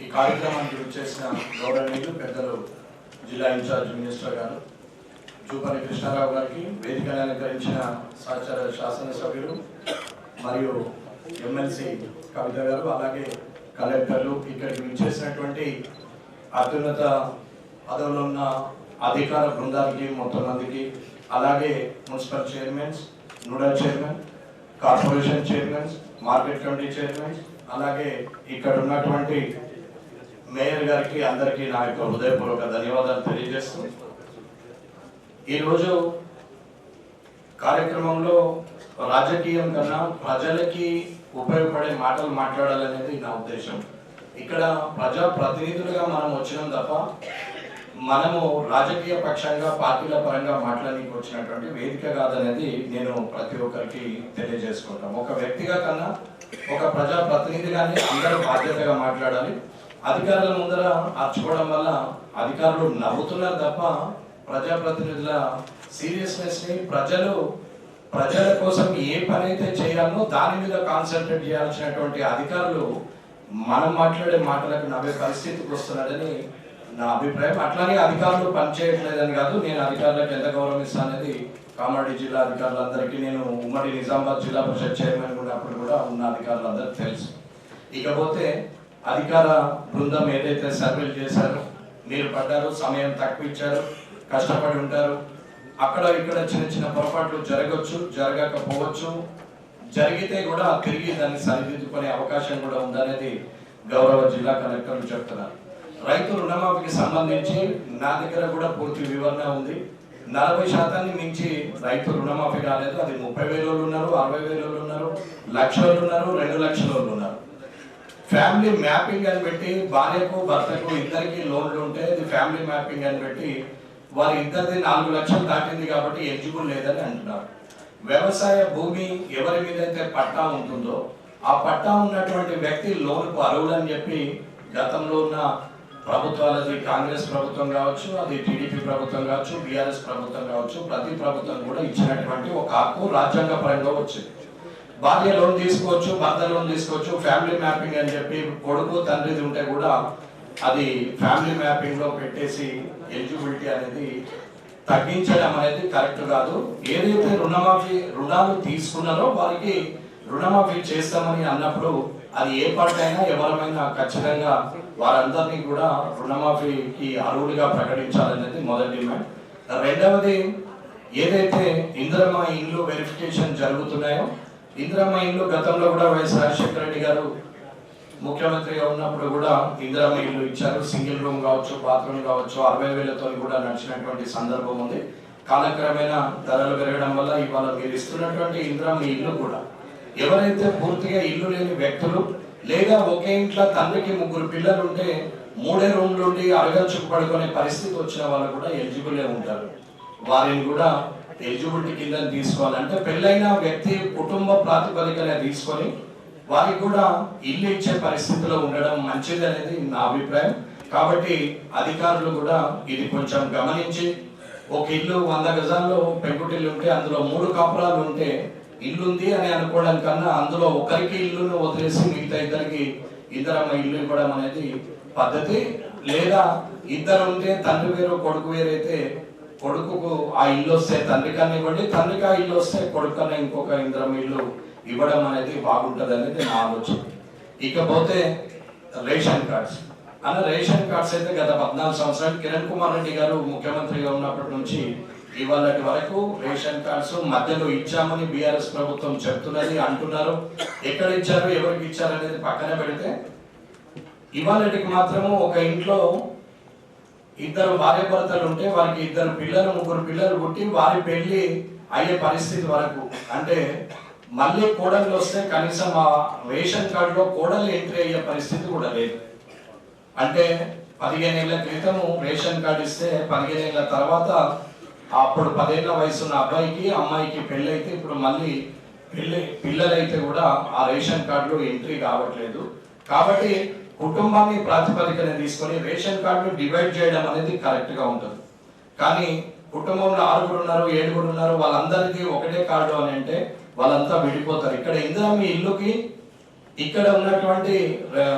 ఈ కార్యక్రమానికి వచ్చేసిన గౌరవనీయులు పెద్దలు జిల్లా ఇన్ఛార్జ్ మినిస్టర్ గారు చూపని కృష్ణారావు గారికి వేదికను అలంకరించిన సహచర శాసనసభ్యులు మరియు ఎమ్మెల్సీ కవిత గారు అలాగే కలెక్టర్లు ఇక్కడికి విచ్చేసినటువంటి అత్యున్నత పదవులు ఉన్న అధికార బృందానికి మొత్తం మందికి అలాగే municipal chairmans నూడల్ chairman corporation chairmans market committee chairmans అలాగే ఇక్కడ ఉన్నటువంటి మేయర్ గారికి అందరికీ నా యొక్క హృదయపూర్వక ధన్యవాదాలు తెలియజేస్తూ ఈరోజు కార్యక్రమంలో రాజకీయం కన్నా ప్రజలకి ఉపయోగపడే మాటలు మాట్లాడాలనేది నా ఉద్దేశం. ఇక్కడ ప్రజా ప్రతినిధులుగా మనం వచ్చినాం తప్ప మనము రాజకీయ పక్షంగా పార్టీల పరంగా మాట్లాడడానికి వచ్చినటువంటి వేదిక కాదనేది నేను ప్రతి ఒక్కరికి తెలియజేసుకుంటాం. ఒక వ్యక్తిగా కన్నా ఒక ప్రజా ప్రతినిధిగానే అందరూ బాధ్యతగా మాట్లాడాలి. అధికారుల ముందర అర్చుకోవడం వల్ల అధికారులు నవ్వుతున్నారు తప్ప ప్రజాప్రతినిధుల సీరియస్నెస్ని ప్రజలు ప్రజల కోసం ఏ పని అయితే చేయాలో దాని మీద కాన్సన్ట్రేట్ చేయాల్సినటువంటి అధికారులు మనం మాట్లాడే మాటలకు నవ్వే పరిస్థితికి వస్తున్నాడని నా అభిప్రాయం. అట్లానే అధికారులు పనిచేయట్లేదని కాదు నేను అధికారులకు ఎంత గౌరవిస్తాననేది కామారెడ్డి జిల్లా అధికారులందరికీ నేను ఉమ్మడి నిజామాబాద్ జిల్లా పరిషత్ చైర్మన్ అప్పుడు కూడా ఉన్న అధికారులందరికీ తెలుసు. ఇకపోతే అధికార బృందం ఏదైతే సర్వేలు చేశారో మీరు పడ్డారు సమయం తక్కువ ఇచ్చారు కష్టపడి ఉంటారు అక్కడ ఇక్కడ చిన్న చిన్న పొరపాట్లు జరగవచ్చు జరగకపోవచ్చు జరిగితే కూడా తిరిగి దాన్ని సరిదిద్దుకునే అవకాశం కూడా ఉందనేది గౌరవ జిల్లా కలెక్టర్లు చెప్తున్నారు. రైతు రుణమాఫీకి సంబంధించి నా దగ్గర కూడా పూర్తి వివరణ ఉంది. నలభై శాతాన్ని మించి రైతు రుణమాఫీ కాలేదు. అది ముప్పై వేల వాళ్ళు ఉన్నారు అరవై వేల వాళ్ళు ఉన్నారు లక్ష వాళ్ళు ఉన్నారు రెండు లక్షల వాళ్ళు ఉన్నారు. ఫ్యామిలీ మ్యాపింగ్ అని పెట్టి భార్యకు భర్తకు ఇద్దరికి లోన్లు ఉంటే ఇది ఫ్యామిలీ మ్యాపింగ్ అని పెట్టి వారి ఇద్దరిది నాలుగు లక్షలు దాటింది కాబట్టి ఎలిజిబుల్ లేదని అంటున్నారు. వ్యవసాయ భూమి ఎవరి మీద అయితే పట్టా ఉంటుందో ఆ పట్టా ఉన్నటువంటి వ్యక్తి లోన్కు అర్హులని చెప్పి గతంలో ఉన్న ప్రభుత్వాలది కాంగ్రెస్ ప్రభుత్వం కావచ్చు అది టీడీపీ ప్రభుత్వం కావచ్చు బీఆర్ఎస్ ప్రభుత్వం కావచ్చు ప్రతి ప్రభుత్వం కూడా ఇచ్చినటువంటి ఒక హక్కు రాజ్యాంగ పరంగా వచ్చింది. భార్య లోన్ తీసుకోవచ్చు భర్త లోన్ తీసుకోవచ్చు ఫ్యామిలీ మ్యాపింగ్ అని చెప్పి కొడుకు తండ్రిది ఉంటే కూడా అది ఫ్యామిలీ మ్యాపింగ్లో పెట్టేసి ఎలిజిబిలిటీ అనేది తగ్గించడం అనేది కరెక్ట్ కాదు. ఏదైతే రుణమాఫీ రుణాలు తీసుకున్నారో వారికి రుణమాఫీ చేస్తామని అన్నప్పుడు అది ఏ పార్టీ అయినా ఎవరమైనా ఖచ్చితంగా వారందరినీ కూడా రుణమాఫీకి అర్హులుగా ప్రకటించాలనేది మొదటి డిమాండ్. రెండవది ఏదైతే ఇందిరమ్మ ఇల్లు వెరిఫికేషన్ జరుగుతున్నాయో ఇందిరమ్మ ఇల్లు గతంలో కూడా వైఎస్ రాజశేఖర రెడ్డి గారు ముఖ్యమంత్రిగా ఉన్నప్పుడు కూడా ఇందిరమ్మ ఇల్లు ఇచ్చారు. సింగిల్ రూమ్ కావచ్చు బాత్రూమ్ కావచ్చు అరవై వేలతో కూడా నడిచినటువంటి సందర్భం ఉంది. కాలక్రమేణా ధరలు పెరగడం వల్ల ఇవాళ మీరు ఇస్తున్నటువంటి ఇందిరమ్మ ఇల్లు కూడా ఎవరైతే పూర్తిగా ఇల్లు లేని వ్యక్తులు లేదా ఒకే ఇంట్లో తండ్రికి ముగ్గురు పిల్లలు ఉంటే మూడే రూమ్లు ఉండి అరగంచుకు పడుకునే పరిస్థితి వచ్చిన వాళ్ళు కూడా ఎలిజిబుల్ ఉంటారు. వారిని కూడా ఎలిజిబిలిటీ కింద తీసుకోవాలంటే పెళ్ళైన వ్యక్తి కుటుంబ ప్రాతిపదికన తీసుకొని వారికి కూడా ఇల్లు ఇచ్చే పరిస్థితిలో ఉండడం మంచిది అనేది నా అభిప్రాయం. కాబట్టి అధికారులు కూడా ఇది కొంచెం గమనించి ఒక ఇల్లు వంద గజాల్లో పెంకుటిల్లు ఉంటే అందులో మూడు కాపురాలు ఉంటే ఇల్లు ఉంది అని అనుకోవడం కన్నా అందులో ఒకరికి ఇల్లును వదిలేసి మిగతా ఇద్దరికి ఇద్దరమ్మ ఇల్లు ఇవ్వడం అనేది పద్ధతి. లేదా ఇద్దరు ఉంటే తండ్రి వేరు కొడుకు వేరైతే కొడుకుకు ఆ ఇల్లు వస్తే తండ్రి కన్నా ఇవ్వండి. తండ్రికి ఆ ఇల్లు వస్తే కొడుకన్నా ఇంకొక ఇంద్రం ఇల్లు ఇవ్వడం అనేది బాగుంటుంది అనేది నా ఆలోచన. ఇకపోతే రేషన్ కార్డ్స్. అన్న రేషన్ కార్డ్స్ అయితే గత పద్నాలుగు సంవత్సరాలు కిరణ్ కుమార్ రెడ్డి గారు ముఖ్యమంత్రిగా ఉన్నప్పటి నుంచి ఇవాళటి వరకు రేషన్ కార్డ్స్ మధ్యలో ఇచ్చామని బీఆర్ఎస్ ప్రభుత్వం చెప్తున్నది అంటున్నారు. ఎక్కడ ఇచ్చారు ఎవరికి ఇచ్చారు అనేది పక్కన పెడితే ఇవాళటికి మాత్రము ఒక ఇంట్లో ఇద్దరు భార్య భర్తలు ఉంటే వారికి ఇద్దరు పిల్లలు ముగ్గురు పిల్లలు పుట్టి వారి పెళ్ళి అయ్యే పరిస్థితి వరకు. అంటే మళ్ళీ కోడళ్ళు వస్తే కనీసం ఆ రేషన్ కార్డులో కోడళ్ళు ఎంట్రీ అయ్యే పరిస్థితి కూడా లేదు. అంటే పదిహేను ఏళ్ళ క్రితము రేషన్ కార్డు ఇస్తే పదిహేను ఏళ్ళ తర్వాత అప్పుడు పదేళ్ళ వయసు ఉన్న అబ్బాయికి అమ్మాయికి పెళ్ళి అయితే ఇప్పుడు మళ్ళీ పెళ్ళి పిల్లలైతే కూడా ఆ రేషన్ కార్డులో ఎంట్రీ కావట్లేదు. కాబట్టి కుటుంబాన్ని ప్రాతిపదికన తీసుకొని రేషన్ కార్డు డివైడ్ చేయడం అనేది కరెక్ట్గా ఉంటుంది. కానీ కుటుంబంలో ఆరుగురు ఉన్నారు ఏడుగురు ఉన్నారు వాళ్ళందరికీ ఒకటే కార్డు అని అంటే వాళ్ళంతా విడిపోతారు. ఇక్కడ ఇందిరా మీ ఇల్లుకి ఇక్కడ ఉన్నటువంటి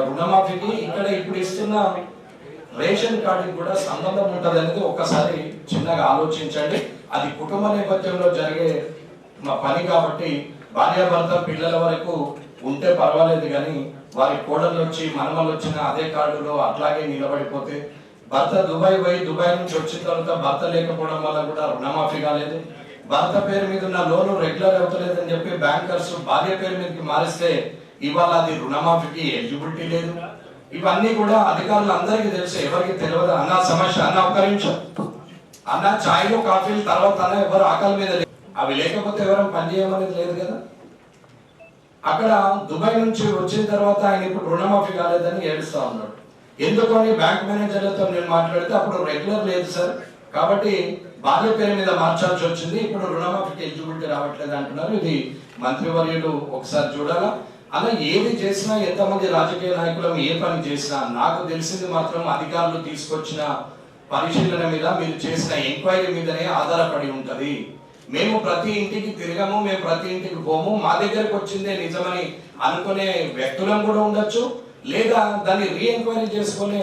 రుణమాఫీకి ఇక్కడ ఇప్పుడు ఇస్తున్న రేషన్ కార్డుకి కూడా సంబంధం ఉంటుంది అనేది ఒకసారి చిన్నగా ఆలోచించండి. అది కుటుంబ నేపథ్యంలో జరిగే మా పని కాబట్టి భార్యాభర్త పిల్లల వరకు ఉంటే పర్వాలేదు కానీ వారి కోడళ్ళు వచ్చి మనమలు వచ్చిన అదే కార్డులో అట్లాగే నిలబడిపోతే భర్త దుబాయ్ పోయి దుబాయ్ నుంచి వచ్చిన తర్వాత భర్త లేకపోవడం వల్ల కూడా రుణమాఫీ కాలేదు. భర్త పేరు మీద ఉన్న లోను రెగ్యులర్ అవుతలేదని చెప్పి బ్యాంకర్స్ భార్య పేరు మీదకి మారిస్తే ఇవాళ అది రుణమాఫీకి ఎలిజిబిలిటీ లేదు. ఇవన్నీ కూడా అధికారులు అందరికీ తెలుసు ఎవరికి తెలియదు అన్న సమస్య అన్న ఒక్క నిమిషం. అన్న ఛాయ్లు కాఫీలు తర్వాత అన్న ఎవరు ఆకలి మీద లేదు. అవి లేకపోతే ఎవరు పని చేయమనేది లేదు కదా. అక్కడ దుబాయ్ నుంచి వచ్చిన తర్వాత ఆయన ఇప్పుడు రుణమాఫీ కాలేదని ఏడుస్తా ఉన్నాడు. ఎందుకని బ్యాంక్ మేనేజర్లతో నేను మాట్లాడితే అప్పుడు రెగ్యులర్ లేదు సార్. కాబట్టి భార్య పేరు మీద మార్చాల్సి వచ్చింది. ఇప్పుడు రుణమాఫీకి ఎలిజిబిలిటీ రావట్లేదు అంటున్నారు. ఇది మంత్రివర్యులు ఒకసారి చూడాలా. అలా ఏది చేసినా ఎంతమంది రాజకీయ నాయకులం ఏ పని చేసినా నాకు తెలిసింది మాత్రం అధికారులు తీసుకొచ్చిన పరిశీలన మీద మీరు చేసిన ఎంక్వైరీ మీదనే ఆధారపడి ఉంటది. మేము ప్రతి ఇంటికి తిరగము మేము ప్రతి ఇంటికి పోము. మా దగ్గరకు వచ్చిందే నిజమని అనుకునే వ్యక్తులం కూడా ఉండొచ్చు లేదా దాన్ని రీఎంక్వైరీ చేసుకునే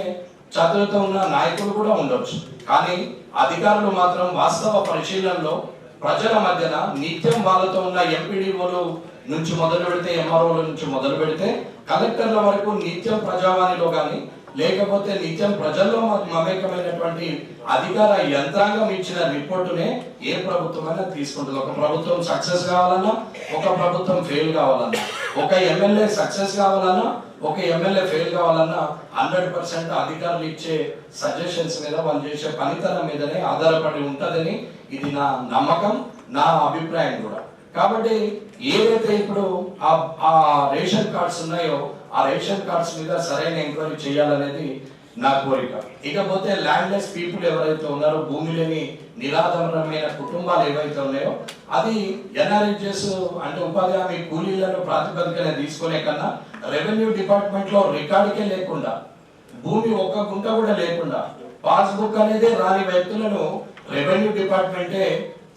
చదువుతో ఉన్న నాయకులు కూడా ఉండొచ్చు. కానీ అధికారులు మాత్రం వాస్తవ పరిశీలనలో ప్రజల మధ్యన నిత్యం వాళ్ళతో ఉన్న ఎంపీడీఓలు నుంచి మొదలు పెడితే ఎంఆర్ఓల నుంచి మొదలు పెడితే కలెక్టర్ల వరకు నిత్యం ప్రజావాణిలో కానీ లేకపోతే నిత్యం ప్రజల్లో మమేకమైనటువంటి అధికార యంత్రాంగం ఇచ్చిన రిపోర్టునే ఏ ప్రభుత్వమైనా తీసుకుంటుంది. ఒక ప్రభుత్వం సక్సెస్ కావాలన్నా ఒక ప్రభుత్వం ఫెయిల్ కావాలన్నా ఒక ఎమ్మెల్యే సక్సెస్ కావాలన్నా ఒక ఎమ్మెల్యే ఫెయిల్ కావాలన్నా హండ్రెడ్ పర్సెంట్ అధికారులు ఇచ్చే సజెషన్స్ మీద వాళ్ళు చేసే పనితనం మీదనే ఆధారపడి ఉంటుందని ఇది నా నమ్మకం నా అభిప్రాయం కూడా. కాబట్టి ఏదైతే ఇప్పుడు ఆ ఆ రేషన్ కార్డ్స్ ఉన్నాయో ఆ రేషన్ కార్డ్స్ మీద సరైన ఎంక్వైరీ చేయాలనేది నా కోరిక. ఇకపోతే ల్యాండ్లెస్ పీపుల్ ఎవరైతే ఉన్నారో భూమి లేని నిరాధారమైన కుటుంబాలు ఏవైతే ఉన్నాయో అది ఎన్ఆర్హెచ్ఎస్ అంటే ఉపాధి హామీ కూలీలను ప్రాతిపదికన తీసుకునే కన్నా రెవెన్యూ డిపార్ట్మెంట్లో రికార్డుకే లేకుండా భూమి ఒక్క గుంట కూడా లేకుండా పాస్బుక్ అనేది రాని వ్యక్తులను రెవెన్యూ డిపార్ట్మెంటే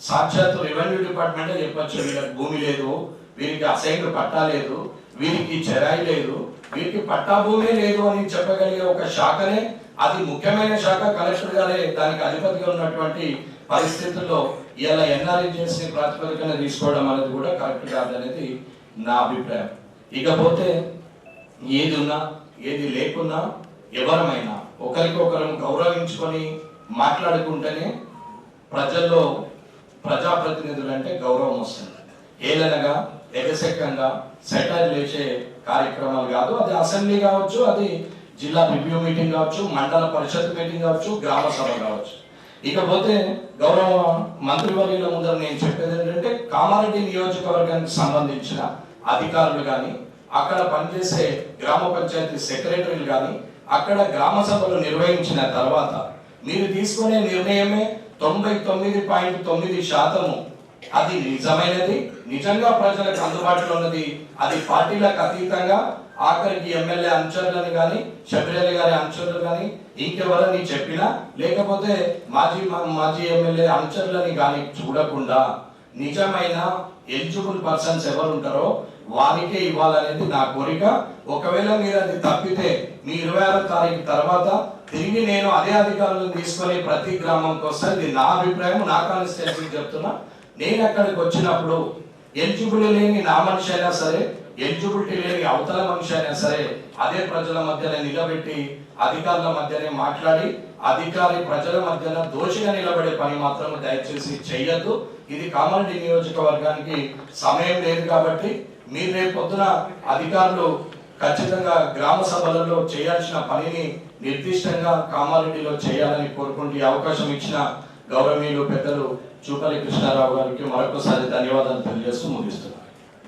సాక్షాత్ రెవెన్యూ డిపార్ట్మెంటే చెప్పచ్చు వీళ్ళకి భూమి లేదు వీరికి అసైన్డ్ పట్టా లేదు వీరికి చెరాయి లేదు వీరికి పట్టాభూమే లేదు అని చెప్పగలిగే ఒక శాఖనే అది ముఖ్యమైన శాఖ కలెక్టర్ గారే దానికి అధిపతిగా ఉన్నటువంటి పరిస్థితుల్లో ఇలా ఎన్ఆర్ఎన్జిఎస్ ప్రాతిపదికన తీసుకోవడం అనేది కూడా కరెక్ట్ కాదనేది నా అభిప్రాయం. ఇకపోతే ఏది ఉన్నా ఏది లేకున్నా ఎవరమైనా ఒకరికొకరం గౌరవించుకొని మాట్లాడుకుంటేనే ప్రజల్లో ప్రజాప్రతినిధులు అంటే గౌరవం వస్తుంది. ఏలనగా ఎగసెక్కంగా సెటైర్ లేచే కార్యక్రమాలు కాదు. అది అసెంబ్లీ కావచ్చు అది జిల్లా రివ్యూ మీటింగ్ కావచ్చు మండల పరిషత్ మీటింగ్ కావచ్చు గ్రామ సభ కావచ్చు. ఇకపోతే గౌరవ మంత్రివర్యుల ముందర నేను చెప్పేది ఏంటంటే కామారెడ్డి నియోజకవర్గానికి సంబంధించిన అధికారులు కానీ అక్కడ పనిచేసే గ్రామ పంచాయతీ సెక్రటరీలు కానీ అక్కడ గ్రామ సభలు నిర్వహించిన తర్వాత మీరు తీసుకునే నిర్ణయమే తొంభై తొమ్మిది పాయింట్ తొమ్మిది శాతము అది నిజమైనది. నిజంగా ప్రజలకు అందుబాటులో ఉన్నది. అది పార్టీలకు అతీతంగా ఆఖరికి ఎమ్మెల్యే అనుచరులను కానీ శబరిమల గారి అనుచరులు కానీ ఇంకెవరని చెప్పినా లేకపోతే మాజీ మాజీ ఎమ్మెల్యే అనుచరులని కానీ చూడకుండా నిజమైన ఎలిజిబుల్ పర్సన్స్ ఎవరు ఉంటారో వారికే ఇవ్వాలనేది నా కోరిక. ఒకవేళ మీరు అది తప్పితే మీ ఇరవై ఆరో తారీఖు తర్వాత తిరిగి నేను అదే అధికారులను తీసుకొని ప్రతి గ్రామం కోసం ఇది నా అభిప్రాయం నా కాన్స్టిట్యూన్సీ చెప్తున్నా. నేను అక్కడికి వచ్చినప్పుడు ఎలిజిబుల్ లేని నా మనిషి అయినా సరే ఎలిజిబిలిటీ లేని అవతల మనిషి అయినా సరే అదే ప్రజల మధ్యనే నిలబెట్టి అధికారుల మధ్యనే మాట్లాడి అధికారి ప్రజల మధ్యన దోషిగా నిలబడే పని మాత్రం దయచేసి చెయ్యొద్దు. ఇది కామారెడ్డి నియోజకవర్గానికి సమయం లేదు కాబట్టి మీరు రేపు పొద్దున అధికారులు ఖచ్చితంగా గ్రామ సభలలో చేయాల్సిన పనిని నిర్దిష్టంగా కామారెడ్డిలో చేయాలని కోరుకుంటూ అవకాశం ఇచ్చిన గౌరవనీయులు పెద్దలు చూపల్లి కృష్ణారావు గారికి మరొకసారి ధన్యవాదాలు తెలియజేస్తూ ముగిస్తున్నాను.